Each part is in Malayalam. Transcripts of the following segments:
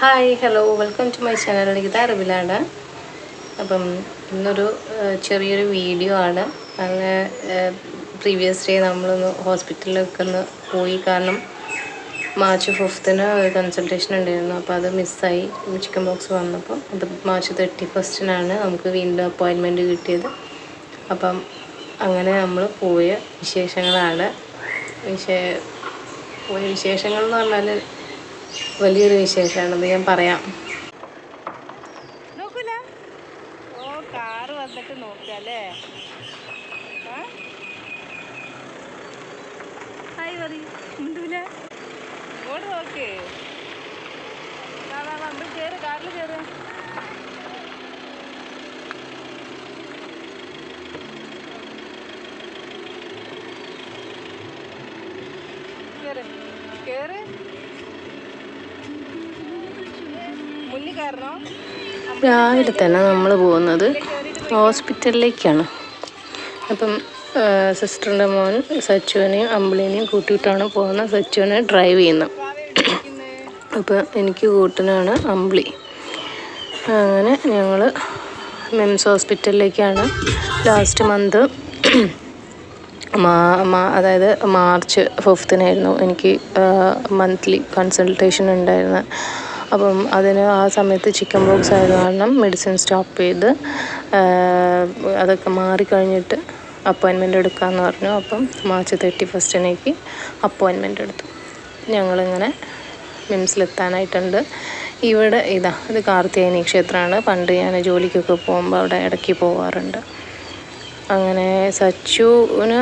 Hi hello welcome to my channel ഇത് അറിവിലാണ് അപ്പം ഇന്നൊരു ചെറിയൊരു വീഡിയോ ആണ്. അങ്ങനെ പ്രീവിയസ് ഡേ നമ്മളൊന്ന് ഹോസ്പിറ്റലിലൊക്കെ ഒന്ന് പോയി. കാരണം മാർച്ച് ഫിഫ്ത്തിന് ഒരു കൺസൾട്ടേഷൻ ഉണ്ടായിരുന്നു. അപ്പോൾ അത് മിസ്സായി ചിക്കൻ ബോക്സ് വന്നപ്പോൾ അത് മാർച്ച് തേർട്ടി ഫസ്റ്റിനാണ് നമുക്ക് വീണ്ടും അപ്പോയിൻമെന്റ് കിട്ടിയത്. അപ്പം അങ്ങനെ നമ്മൾ പോയ വിശേഷങ്ങളാണ്. വിശേ പോയ വിശേഷങ്ങൾ എന്ന് പറഞ്ഞാൽ വലിയൊരു വിശേഷമാണെന്ന് ഞാൻ പറയാം. നോക്കൂല? ഓ കാറ് വന്നിട്ട് ഹായ് മുണ്ടൂല? കാറിൽ കേറ്. കേറ്. കേറ് മുന്നിൽ കയറണോ രാവിലെ തന്നെ നമ്മൾ പോകുന്നത് ഹോസ്പിറ്റലിലേക്കാണ്. അപ്പം സിസ്റ്ററിന്റെ മോൻ സച്ചുവിനെയും അമ്പിളിനെയും കൂട്ടിയിട്ടാണ് പോകുന്നത്. സച്ചുവിനെ ഡ്രൈവ് ചെയ്യുന്നത്. അപ്പോൾ എനിക്ക് കൂട്ടിനാണ് അമ്പിളി. അങ്ങനെ ഞങ്ങൾ മിംസ് ഹോസ്പിറ്റലിലേക്കാണ് ലാസ്റ്റ് മന്ത്. അതായത് മാർച്ച് ഫിഫ്തിനായിരുന്നു എനിക്ക് മന്ത്ലി കൺസൾട്ടേഷൻ ഉണ്ടായിരുന്നത്. അപ്പം അതിന് ആ സമയത്ത് ചിക്കൻ ബോക്സ് ആയത് കാരണം മെഡിസിൻ സ്റ്റോപ്പ് ചെയ്ത് അതൊക്കെ മാറിക്കഴിഞ്ഞിട്ട് അപ്പോയിൻമെന്റ് എടുക്കാമെന്ന് പറഞ്ഞു. അപ്പം മാർച്ച് തേർട്ടി ഫസ്റ്റിനേക്ക് അപ്പോയിൻമെന്റ് എടുത്തു. ഞങ്ങളിങ്ങനെ മിംസിലെത്താനായിട്ടുണ്ട് ഇവിടെ ഇതാ ഇത് കാർത്തികേയനി ക്ഷേത്രമാണ്. പണ്ട് ഞാൻ ജോലിക്കൊക്കെ പോകുമ്പോൾ അവിടെ ഇടയ്ക്ക് പോവാറുണ്ട്. അങ്ങനെ സച്ചുവിന്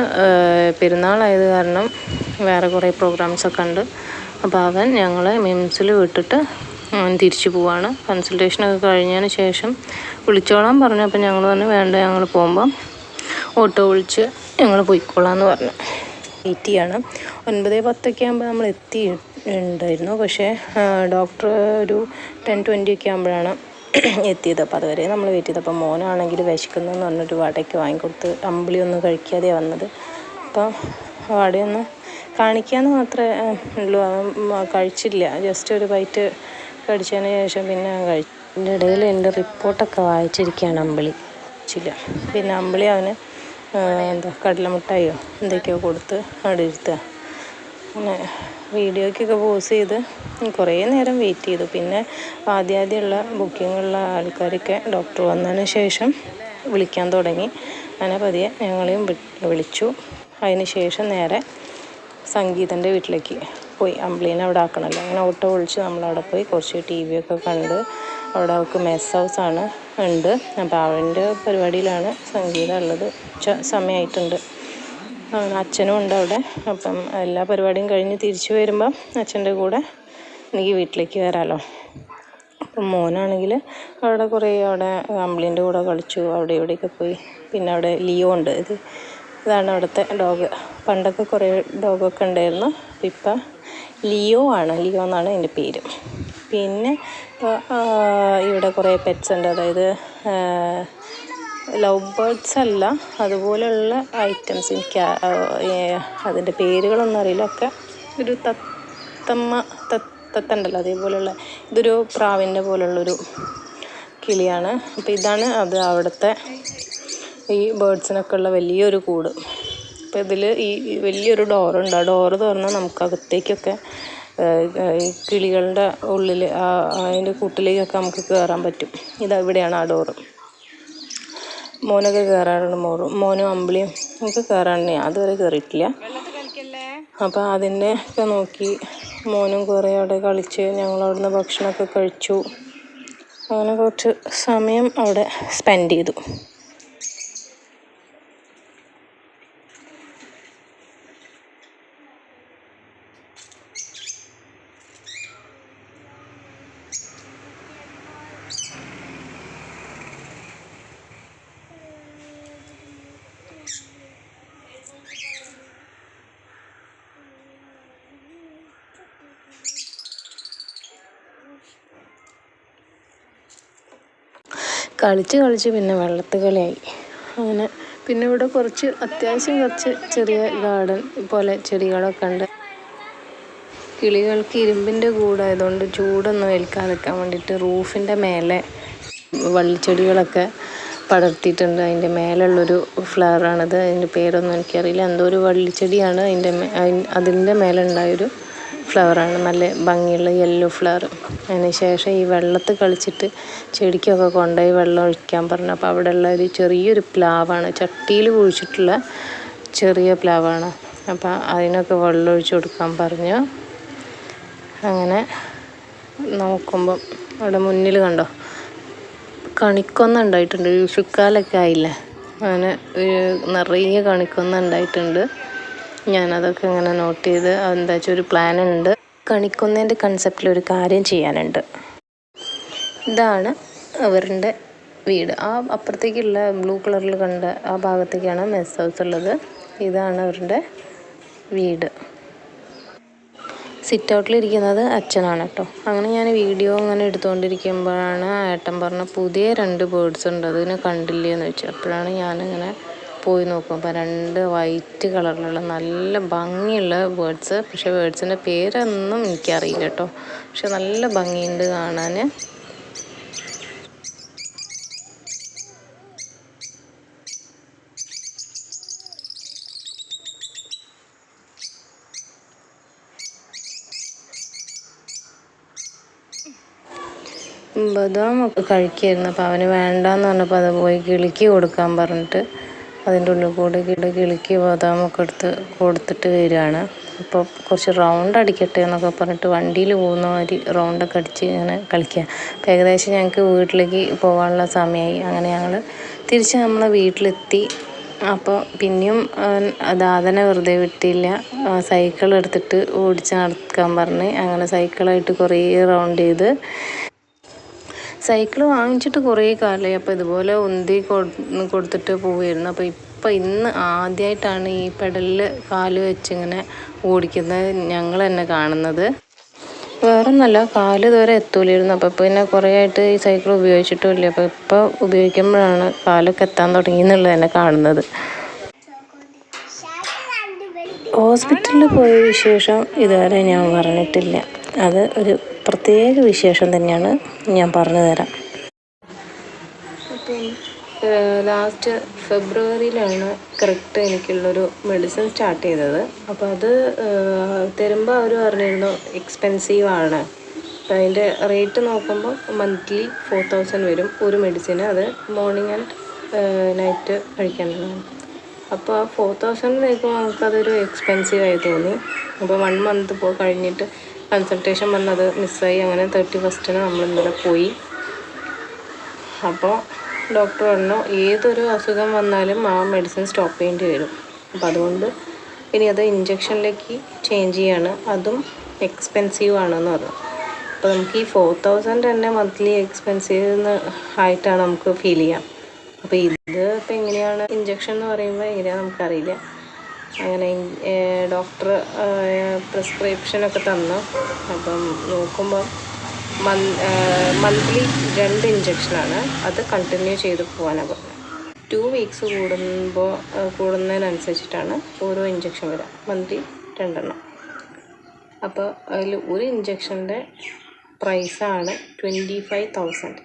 പെരുന്നാളായത് കാരണം വേറെ കുറേ പ്രോഗ്രാംസൊക്കെ ഉണ്ട്. അപ്പോൾ അവൻ ഞങ്ങളെ മിംസിൽ വിട്ടിട്ട് തിരിച്ചു പോവാണ്. കൺസൾട്ടേഷനൊക്കെ കഴിഞ്ഞതിന് ശേഷം വിളിച്ചോളാൻ പറഞ്ഞു. അപ്പം ഞങ്ങൾ പറഞ്ഞു വേണ്ട ഞങ്ങൾ പോകുമ്പം ഓട്ടോ വിളിച്ച് ഞങ്ങൾ പോയിക്കോളാം എന്ന് പറഞ്ഞു. വെയിറ്റ് ചെയ്യാണ്. ഒൻപത് പത്തൊക്കെ ആകുമ്പോൾ നമ്മൾ എത്തി ഉണ്ടായിരുന്നു പക്ഷേ ഡോക്ടർ ഒരു ടെൻ ട്വന്റി ഒക്കെ ആകുമ്പോഴാണ് എത്തിയത്. അപ്പോൾ അതുവരെ നമ്മൾ വെയിറ്റ് ചെയ്തപ്പോൾ മോനാണെങ്കിൽ വിശക്കുന്നു എന്ന് പറഞ്ഞൊരു വടയ്ക്ക് വാങ്ങിക്കൊടുത്ത് അമ്പിളി ഒന്നും കഴിക്കാതെ വന്നത്. അപ്പം വടയൊന്ന് കാണിക്കാമെന്ന് മാത്രമേ ഉള്ളൂ. കഴിച്ചില്ല. ജസ്റ്റ് ഒരു ബൈറ്റ് കടിച്ചതിന് ശേഷം പിന്നെ കഴിച്ചു അതിന്റെ ഇടയിൽ എന്റെ റിപ്പോർട്ടൊക്കെ വായിച്ചിരിക്കുകയാണ് അമ്പിളി. ചില. പിന്നെ അമ്പിളി അവന് എന്താ കടലമുട്ടായോ എന്തൊക്കെയോ കൊടുത്ത് അവിടെ ഇരുത്തുക. അങ്ങനെ വീഡിയോയ്ക്കൊക്കെ പോസ് ചെയ്ത് കുറേ നേരം വെയിറ്റ് ചെയ്തു. പിന്നെ ആദ്യാദ്യമുള്ള ബുക്കിങ്ങുള്ള ആൾക്കാരൊക്കെ ഡോക്ടർ വന്നതിന് ശേഷം വിളിക്കാൻ തുടങ്ങി. അങ്ങനെ പതിയെ ഞങ്ങളെയും വിളിച്ചു. അതിന് ശേഷം നേരെ സംഗീതന്റെ വീട്ടിലേക്ക് പോയി അമ്പിളീനെ അവിടെ ആക്കണമല്ലോ. അങ്ങനെ ഓട്ടോ വിളിച്ച് നമ്മളവിടെ പോയി കുറച്ച് ടി വി ഒക്കെ കണ്ട് അവിടെ അവൾക്ക് മെസ് ഹൗസാണ് ഉണ്ട്. അപ്പോൾ അവന്റെ പരിപാടിയിലാണ് സംഗീതം ഉള്ളത്. ഉച്ച സമയമായിട്ടുണ്ട്. അച്ഛനും ഉണ്ട് അവിടെ. അപ്പം എല്ലാ പരിപാടിയും കഴിഞ്ഞ് തിരിച്ചു വരുമ്പം അച്ഛന്റെ കൂടെ എനിക്ക് വീട്ടിലേക്ക് വരാമല്ലോ അപ്പം മോനാണെങ്കിൽ അവിടെ കുറേ അവിടെ അമ്പിളീന്റെ കൂടെ കളിച്ചു അവിടെ ഇവിടെയൊക്കെ പോയി. പിന്നെ അവിടെ ലിയോ ഉണ്ട്. ഇത് ഇതാണ് അവിടുത്തെ ഡോഗ്. പണ്ടൊക്കെ കുറേ ഡോഗൊക്കെ ഉണ്ടായിരുന്നു. ഇപ്പം ലിയോ ആണ്. ലിയോ എന്നാണ് എന്റെ പേര്. പിന്നെ ഇവിടെ കുറേ പെറ്റ്സ് ഉണ്ട്. അതായത് ലവ് ബേർഡ്സ് അല്ല അതുപോലെയുള്ള ഐറ്റംസ് എനിക്ക് അതിന്റെ പേരുകളൊന്നും അറിയില്ല. ഒക്കെ ഒരു തത്തമ്മ തത്ത തത്തണ്ടല്ലോ. അതേപോലെയുള്ള ഇതൊരു പ്രാവിന്റെ പോലുള്ളൊരു കിളിയാണ്. അപ്പോൾ ഇതാണ് അത് അവിടുത്തെ ഈ ബേർഡ്സിനൊക്കെ ഉള്ള വലിയൊരു കൂട്. അപ്പോൾ ഇതിൽ ഈ വലിയൊരു ഡോറുണ്ട് ആ ഡോറ് തുറന്നാൽ നമുക്ക് അകത്തേക്കൊക്കെ ഈ കിളികളുടെ ഉള്ളിൽ അതിന്റെ കൂട്ടിലേക്കൊക്കെ നമുക്ക് കയറാൻ പറ്റും. ഇതാ ഇവിടെയാണ് ആ ഡോറ് മോനൊക്കെ കയറാറുണ്ട് മോറും മോനും അമ്പിളിയും ഒക്കെ കയറാറുണ്ട് ഞാൻ അതുവരെ കയറിയിട്ടില്ല അപ്പോൾ അതിനെ ഒക്കെ നോക്കി മോനും കുറേ അവിടെ കളിച്ച് ഞങ്ങൾ അവിടെ അവിടുന്ന് ഭക്ഷണമൊക്കെ കഴിച്ചു. അങ്ങനെ കുറച്ച് സമയം അവിടെ സ്പെൻഡ് ചെയ്തു. കളിച്ച് കളിച്ച് പിന്നെ വെള്ളത്ത് കളിയായി. അങ്ങനെ പിന്നെ ഇവിടെ കുറച്ച് അത്യാവശ്യം കുറച്ച് ചെറിയ ഗാർഡൻ പോലെ ചെടികളൊക്കെ ഉണ്ട്. കിളികൾക്ക് ഇരുമ്പിന്റെ കൂടായതുകൊണ്ട് ചൂടൊന്നും ഏൽക്കാൻ നിൽക്കാൻ വേണ്ടിയിട്ട് റൂഫിന്റെ മേലെ വള്ളിച്ചെടികളൊക്കെ പടർത്തിയിട്ടുണ്ട്. അതിന്റെ മേലുള്ളൊരു ഫ്ലവറാണത് അതിന്റെ പേരൊന്നും എനിക്കറിയില്ല. എന്തോ ഒരു വള്ളിച്ചെടിയാണ്. അതിന്റെ അതിന്റെ മേലെ ഉണ്ടായൊരു ഫ്ലവറാണ് നല്ല ഭംഗിയുള്ള യെല്ലോ ഫ്ലവർ അതിന് ശേഷം ഈ വെള്ളത്തിൽ കളിച്ചിട്ട് ചെടിക്കൊക്കെ കൊണ്ടുപോയി വെള്ളം ഒഴിക്കാൻ പറഞ്ഞു. അപ്പോൾ അവിടെ ഉള്ള ഒരു ചെറിയൊരു പ്ലാവാണ്. ചട്ടിയിൽ കുഴിച്ചിട്ടുള്ള ചെറിയ പ്ലാവാണ്. അപ്പോൾ അതിനൊക്കെ വെള്ളം ഒഴിച്ചു കൊടുക്കാൻ പറഞ്ഞു. അങ്ങനെ നോക്കുമ്പം അവിടെ മുന്നിൽ കണ്ടോ? കണിക്കൊന്ന ഉണ്ടായിട്ടുണ്ട് വിഷുക്കാലൊക്കെ ആയില്ലേ? അങ്ങനെ നിറയെ കണിക്കൊന്ന ഉണ്ടായിട്ടുണ്ട് ഞാനതൊക്കെ ഇങ്ങനെ നോട്ട് ചെയ്ത് എന്താ വെച്ചാൽ ഒരു പ്ലാൻ ഉണ്ട്. കണിക്കൊന്നേന്റെ കൺസെപ്റ്റിൽ ഒരു കാര്യം ചെയ്യാനുണ്ട്. ഇതാണ് അവരുടെ വീട്. ആ അപ്പുറത്തേക്കുള്ള ബ്ലൂ കളറിൽ കണ്ട ആ ഭാഗത്തേക്കാണ് മെസ് ഹൗസ് ഉള്ളത്. ഇതാണ് അവരുടെ വീട്. സിറ്റ് ഔട്ടിലിരിക്കുന്നത് അച്ഛനാണ് കേട്ടോ. അങ്ങനെ ഞാൻ വീഡിയോ അങ്ങനെ എടുത്തുകൊണ്ടിരിക്കുമ്പോഴാണ് ഏട്ടൻ പറഞ്ഞ പുതിയ രണ്ട് ബേർഡ്സ് ഉണ്ട് അതിനെ കണ്ടില്ലേ എന്ന് വെച്ചു. അപ്പോഴാണ് ഞാനിങ്ങനെ പോയി നോക്കും. അപ്പോൾ രണ്ട് വൈറ്റ് കളറിലുള്ള നല്ല ഭംഗിയുള്ള ബേർഡ്സ് പക്ഷേ ബേർഡ്സിന്റെ പേരൊന്നും എനിക്കറിയില്ല കേട്ടോ. പക്ഷെ നല്ല ഭംഗിയുണ്ട് കാണാൻ ബദാം കഴിക്കായിരുന്നു അപ്പോൾ അവന് വേണ്ടാന്ന് പറഞ്ഞപ്പോൾ അത് പോയി കിളിക്ക് കൊടുക്കാൻ പറഞ്ഞിട്ട് അതിന്റെ ഉള്ളിൽ കൂടെ കിട കിളിക്ക് ബദാമൊക്കെ എടുത്ത് കൊടുത്തിട്ട് വരികയാണ്. അപ്പോൾ കുറച്ച് റൗണ്ട് അടിക്കട്ടെ എന്നൊക്കെ പറഞ്ഞിട്ട് വണ്ടിയിൽ പോകുന്ന മാതിരി റൗണ്ടൊക്കെ അടിച്ച് ഇങ്ങനെ കളിക്കുക. അപ്പോൾ ഏകദേശം ഞങ്ങൾക്ക് വീട്ടിലേക്ക് പോകാനുള്ള സമയമായി അങ്ങനെ ഞങ്ങൾ തിരിച്ച് നമ്മളെ വീട്ടിലെത്തി. അപ്പോൾ പിന്നെയും ദാതനെ വെറുതെ വിട്ടില്ല. സൈക്കിൾ എടുത്തിട്ട് ഓടിച്ച് നടക്കാൻ പറഞ്ഞ്. അങ്ങനെ സൈക്കിളായിട്ട് കുറേ റൗണ്ട് ചെയ്ത് സൈക്കിൾ വാങ്ങിച്ചിട്ട് കുറേ കാലമായി. അപ്പോൾ ഇതുപോലെ ഉന്തി കൊടുത്തിട്ട് പോവുമായിരുന്നു അപ്പോൾ ഇപ്പം ഇന്ന് ആദ്യമായിട്ടാണ് ഈ പെഡലിൽ കാൽ വെച്ചിങ്ങനെ ഓടിക്കുന്നത് ഞങ്ങൾ തന്നെ കാണുന്നത്. വേറെ ഒന്നല്ല കാൽ ഇതുവരെ എത്തൂലായിരുന്നു. അപ്പോൾ പിന്നെ കുറേ ആയിട്ട് ഈ സൈക്കിൾ ഉപയോഗിച്ചിട്ടുമില്ല. അപ്പോൾ ഇപ്പോൾ ഉപയോഗിക്കുമ്പോഴാണ് കാലൊക്കെ എത്താൻ തുടങ്ങി എന്നുള്ളത് തന്നെ കാണുന്നത്. ഹോസ്പിറ്റലിൽ പോയ വിശേഷം ഇതുവരെ ഞാൻ പറഞ്ഞിട്ടില്ല. അത് ഒരു പ്രത്യേക വിശേഷം തന്നെയാണ് ഞാൻ പറഞ്ഞു തരാം. ലാസ്റ്റ് ഫെബ്രുവരിയിലാണ് കറക്റ്റ് എനിക്കുള്ളൊരു മെഡിസിൻ സ്റ്റാർട്ട് ചെയ്തത്. അപ്പോൾ അത് തരുമ്പോൾ അവർ പറഞ്ഞിരുന്നു എക്സ്പെൻസീവ് ആണ്. അപ്പം അതിന്റെ റേറ്റ് നോക്കുമ്പോൾ മന്ത്ലി ഫോർ തൗസൻഡ് വരും ഒരു മെഡിസിന് അത് മോർണിംഗ് ആൻഡ് നൈറ്റ് കഴിക്കാനുള്ളതാണ് അപ്പോൾ ആ ഫോർ തൗസൻഡ് നോക്കുമ്പോൾ നമുക്കതൊരു എക്സ്പെൻസീവ് ആയി തോന്നി. അപ്പോൾ വൺ മന്ത് ഇപ്പോൾ കഴിഞ്ഞിട്ട് കൺസൾട്ടേഷൻ വന്നത് മിസ്സായി. അങ്ങനെ തേർട്ടി ഫസ്റ്റിന് നമ്മൾ ഇന്നലെ പോയി. അപ്പോൾ ഡോക്ടർ പറഞ്ഞു ഏതൊരു അസുഖം വന്നാലും ആ മെഡിസിൻ സ്റ്റോപ്പ് ചെയ്യേണ്ടി വരും. അപ്പോൾ അതുകൊണ്ട് ഇനി അത് ഇഞ്ചക്ഷനിലേക്ക് ചേഞ്ച് ചെയ്യാണ്. അതും എക്സ്പെൻസീവ് ആണെന്ന് പറഞ്ഞു. അപ്പോൾ നമുക്ക് ഈ ഫോർ തൗസൻഡ് തന്നെ മന്ത്ലി എക്സ്പെൻസീവ് ആയിട്ടാണ് നമുക്ക് ഫീൽ ചെയ്യാം. അപ്പോൾ ഇത് ഇപ്പോൾ എങ്ങനെയാണ് ഇഞ്ചക്ഷൻ എന്ന് പറയുമ്പോൾ എങ്ങനെയാണെന്ന് നമുക്കറിയില്ല. അങ്ങനെ ഡോക്ടർ പ്രിസ്ക്രിപ്ഷനൊക്കെ തന്നു. അപ്പം നോക്കുമ്പോൾ മന്ത്ലി രണ്ട് ഇഞ്ചക്ഷനാണ് അത് കണ്ടിന്യൂ ചെയ്ത് പോകാനാണ് പറഞ്ഞത് ടു വീക്സ് കൂടുമ്പോൾ കൂടുന്നതിനനുസരിച്ചിട്ടാണ് ഓരോ ഇഞ്ചക്ഷൻ വരിക മന്ത്ലി രണ്ടെണ്ണം. അപ്പോൾ അതിൽ ഒരു ഇഞ്ചക്ഷന്റെ പ്രൈസാണ് ട്വന്റി ഫൈവ് തൗസൻഡ്.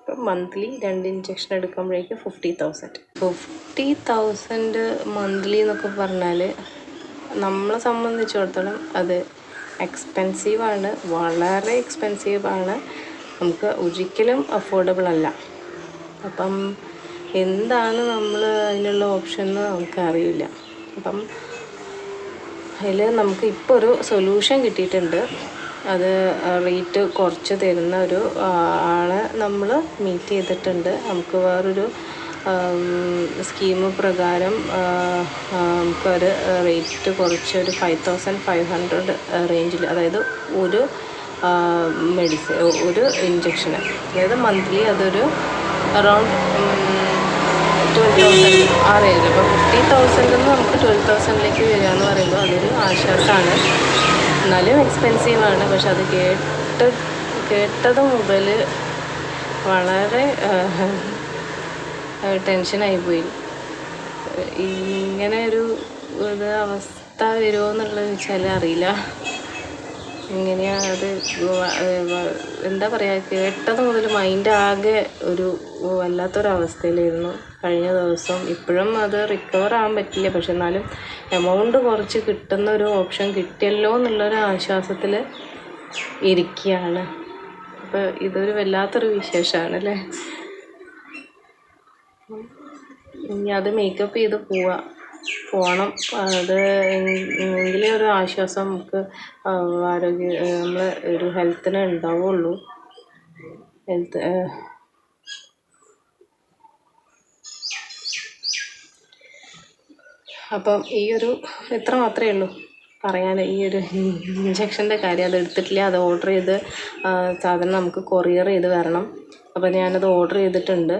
അപ്പം മന്ത്ലി രണ്ട് injection എടുക്കുമ്പോഴേക്കും fifty thousand fifty thousand monthly എന്നൊക്കെ പറഞ്ഞാൽ നമ്മളെ സംബന്ധിച്ചിടത്തോളം അത് എക്സ്പെൻസീവാണ് വളരെ എക്സ്പെൻസീവാണ് നമുക്ക് ഒരിക്കലും അഫോർഡബിൾ അല്ല. അപ്പം എന്താണ് നമ്മൾ അതിനുള്ള ഓപ്ഷൻ എന്ന് നമുക്കറിയില്ല. അപ്പം അതിൽ നമുക്ക് ഇപ്പോൾ ഒരു സൊല്യൂഷൻ കിട്ടിയിട്ടുണ്ട്. അത് റേറ്റ് കുറച്ച് തരുന്ന ഒരു ആളെ നമ്മൾ മീറ്റ് ചെയ്തിട്ടുണ്ട്. നമുക്ക് വേറൊരു സ്കീം പ്രകാരം നമുക്കൊരു റേറ്റ് കുറച്ച് ഒരു ഫൈവ് തൗസൻഡ് ഫൈവ് ഹൺഡ്രഡ് റേഞ്ചിൽ അതായത് ഒരു മെഡിസിൻ ഒരു ഇഞ്ചക്ഷന് അതായത് മന്ത്ലി അതൊരു അറൗണ്ട് ട്വൽവ് തൗസൻഡ് ആ റേഞ്ചിൽ അപ്പോൾ ഫിഫ്റ്റി തൗസൻഡിൽ നിന്ന് നമുക്ക് ട്വൽവ് തൗസൻഡിലേക്ക് വരിക എന്ന് പറയുമ്പോൾ അതൊരു ആശ്വാസമാണ് എന്നാലും എക്സ്പെൻസീവാണ് പക്ഷെ അത് കേട്ട് കേട്ടത് മുതൽ വളരെ ടെൻഷനായിപ്പോയി ഇങ്ങനെ ഒരു ഇത് അവസ്ഥ വരുമോ എന്നുള്ളത് വെച്ചാൽ അറിയില്ല. എങ്ങനെയാണ് അത് എന്താ പറയുക കേട്ടത് മുതൽ മൈൻഡ് ആകെ ഒരു വല്ലാത്തൊരവസ്ഥയിലായിരുന്നു. കഴിഞ്ഞ ദിവസം ഇപ്പോഴും അത് റിക്കവർ ആകാൻ പറ്റില്ല. പക്ഷെ എന്നാലും എമൗണ്ട് കുറച്ച് കിട്ടുന്ന ഒരു ഓപ്ഷൻ കിട്ടിയല്ലോ എന്നുള്ളൊരു ആശ്വാസത്തിൽ ഇരിക്കുകയാണ്. അപ്പോൾ ഇതൊരു വല്ലാത്തൊരു വിശേഷമാണ് അല്ലേ ഇനി അത് മേക്കപ്പ് ചെയ്ത് പോവാ. പോകണം അത് എങ്കിലേ ഒരു ആശ്വാസം നമുക്ക് ആരോഗ്യ നമ്മൾ ഒരു ഹെൽത്തിന് ഉണ്ടാവുള്ളൂ. ഹെൽത്ത് അപ്പം ഈ ഒരു ഇത്ര മാത്രമേ ഉള്ളൂ. പറയാൻ ഈ ഒരു ഇഞ്ചക്ഷന്റെ കാര്യം അത് എടുത്തിട്ടില്ല. അത് ഓർഡർ ചെയ്ത് സാധനം നമുക്ക് കൊറിയർ ചെയ്ത് വരണം. അപ്പോൾ ഞാനത് ഓർഡർ ചെയ്തിട്ടുണ്ട്.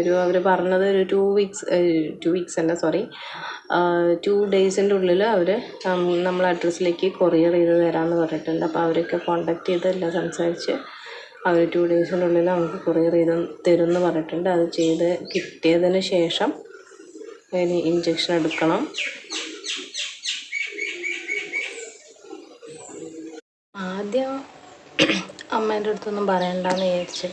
ഒരു അവർ പറഞ്ഞത് ഒരു ടു വീക്സ് ടു വീക്സ് അല്ല സോറി ടു ഡേയ്സിന്റെ ഉള്ളിൽ അവർ നമ്മളെ അഡ്രസ്സിലേക്ക് കൊറിയർ ചെയ്ത് തരാമെന്ന് പറഞ്ഞിട്ടുണ്ട്. അപ്പോൾ അവരൊക്കെ കോണ്ടാക്ട് ചെയ്ത് എല്ലാം സംസാരിച്ച് അവർ ടു ഡേയ്സിന്റെ ഉള്ളിൽ നമുക്ക് കൊറിയർ ചെയ്ത് തരും എന്ന് പറഞ്ഞിട്ടുണ്ട്. അത് ചെയ്ത് കിട്ടിയതിന് ശേഷം ഇനി ഇഞ്ചക്ഷൻ എടുക്കണം. ആദ്യം അമ്മേന്റെ അടുത്തൊന്നും പറയണ്ടെന്ന് വിചാരിച്ച്.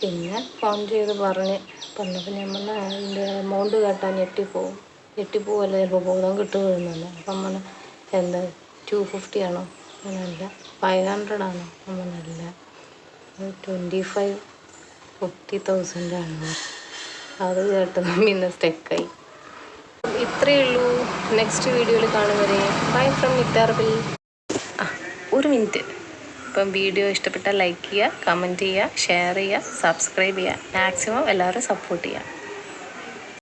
പിന്നെ ഫോൺ ചെയ്ത് പറഞ്ഞ്. പറഞ്ഞപ്പോൾ ഞാൻ പറഞ്ഞ അതിന്റെ എമൗണ്ട് കേട്ടാൽ ഞെട്ടിപ്പോവും. ഞെട്ടിപ്പോവല്ല ചിലപ്പോൾ ബോധം കിട്ടുകയെന്നല്ല അപ്പം പറഞ്ഞു, എന്താ ടു ഫിഫ്റ്റി ആണോ? അങ്ങനല്ല ഫൈവ് ഹൺഡ്രഡ് ആണോ? അങ്ങനല്ല ട്വന്റി ഫൈവ് ഫിഫ്റ്റി തൗസൻഡ് ആണ്. അത് കേട്ടത് പിന്നെ സ്റ്റെക്കായി ഇത്രയേ ഉള്ളൂ. നെക്സ്റ്റ് വീഡിയോയിൽ കാണുന്നവരെ ബൈ ഫ്രം മിറ്റാർബിൽ ഒരു മിനിറ്റ് ഇപ്പം വീഡിയോ ഇഷ്ടപ്പെട്ടാൽ ലൈക്ക് ചെയ്യുക കമന്റ് ചെയ്യുക ഷെയർ ചെയ്യുക സബ്സ്ക്രൈബ് ചെയ്യുക. മാക്സിമം എല്ലാവരും സപ്പോർട്ട് ചെയ്യുക.